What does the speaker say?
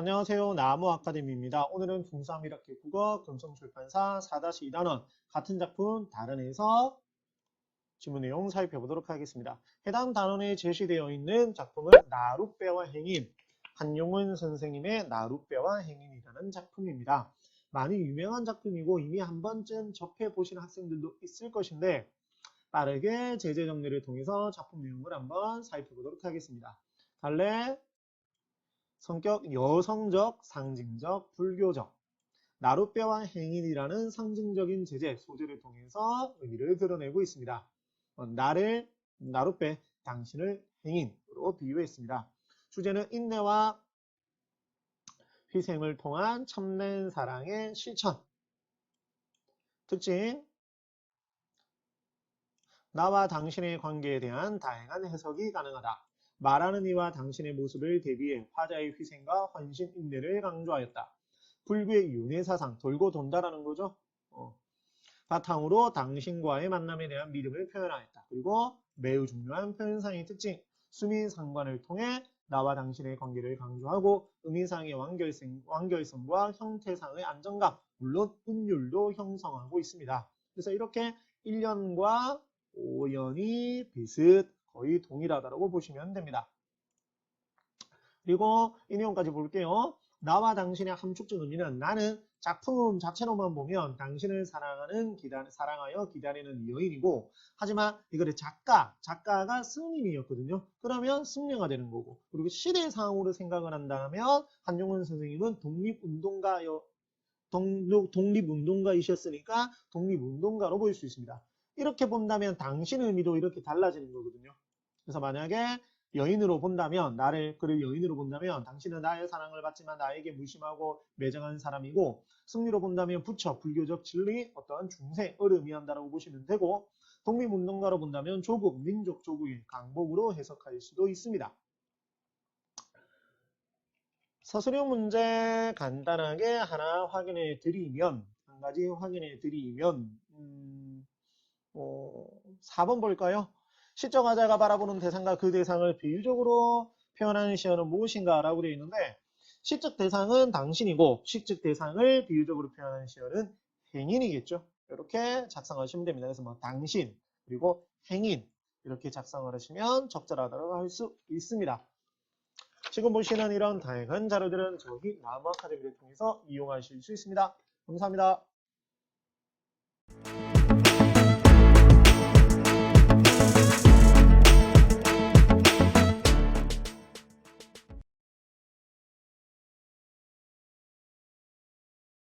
안녕하세요. 나무 아카데미입니다. 오늘은 중3 1학기 국어 금성출판사 4-2단원 같은 작품 다른 해석 지문 내용 살펴보도록 하겠습니다. 해당 단원에 제시되어 있는 작품은 나룻배와 행인 한용운 선생님의 나룻배와 행인이라는 작품입니다. 많이 유명한 작품이고 이미 한 번쯤 접해보신 학생들도 있을 것인데 빠르게 제재 정리를 통해서 작품 내용을 한번 살펴보도록 하겠습니다. 갈래 성격 여성적, 상징적, 불교적 나룻배와 행인이라는 상징적인 제재, 소재를 통해서 의미를 드러내고 있습니다. 어, 나를, 나룻배, 당신을 행인으로 비유했습니다. 주제는 인내와 희생을 통한 참된 사랑의 실천. 특징 나와 당신의 관계에 대한 다양한 해석이 가능하다. 말하는 이와 당신의 모습을 대비해 화자의 희생과 헌신, 인내를 강조하였다. 불교의 윤회 사상, 돌고 돈다라는 거죠. 어. 바탕으로 당신과의 만남에 대한 믿음을 표현하였다. 그리고 매우 중요한 표현상의 특징, 수민상관을 통해 나와 당신의 관계를 강조하고 의미상의 완결성, 완결성과 형태상의 안정감, 물론 운율도 형성하고 있습니다. 그래서 이렇게 1년과 5년이 비슷 거의 동일하다고 보시면 됩니다. 그리고 이 내용까지 볼게요. 나와 당신의 함축적 의미는 나는 작품 자체로만 보면 당신을 사랑하는 기다, 사랑하여 기다리는 여인이고 하지만 이거를 작가, 작가가 스님이었거든요. 그러면 승려가 되는 거고 그리고 시대상으로 생각을 한다면 한용운 선생님은 독립운동가여 독립운동가이셨으니까 독립운동가로 보일 수 있습니다. 이렇게 본다면 당신 의미도 이렇게 달라지는 거거든요. 그래서 만약에 여인으로 본다면 나를 그를 여인으로 본다면 당신은 나의 사랑을 받지만 나에게 무심하고 매정한 사람이고 승리로 본다면 부처 불교적 진리 어떠한 중세을 의미한다라고 보시면 되고 독립운동가로 본다면 조국 민족 조국의 강복으로 해석할 수도 있습니다. 서술형 문제 간단하게 하나 확인해 드리면 한 가지 확인해 드리면 음, 어, 4번 볼까요? 시적 화자가 바라보는 대상과 그 대상을 비유적으로 표현하는 시어는 무엇인가 라고 되어 있는데 시적 대상은 당신이고 시적 대상을 비유적으로 표현하는 시어는 행인이겠죠. 이렇게 작성하시면 됩니다. 그래서 뭐 당신 그리고 행인 이렇게 작성을 하시면 적절하다고 할 수 있습니다. 지금 보시는 이런 다양한 자료들은 저희 나무 아카데미를 통해서 이용하실 수 있습니다. 감사합니다.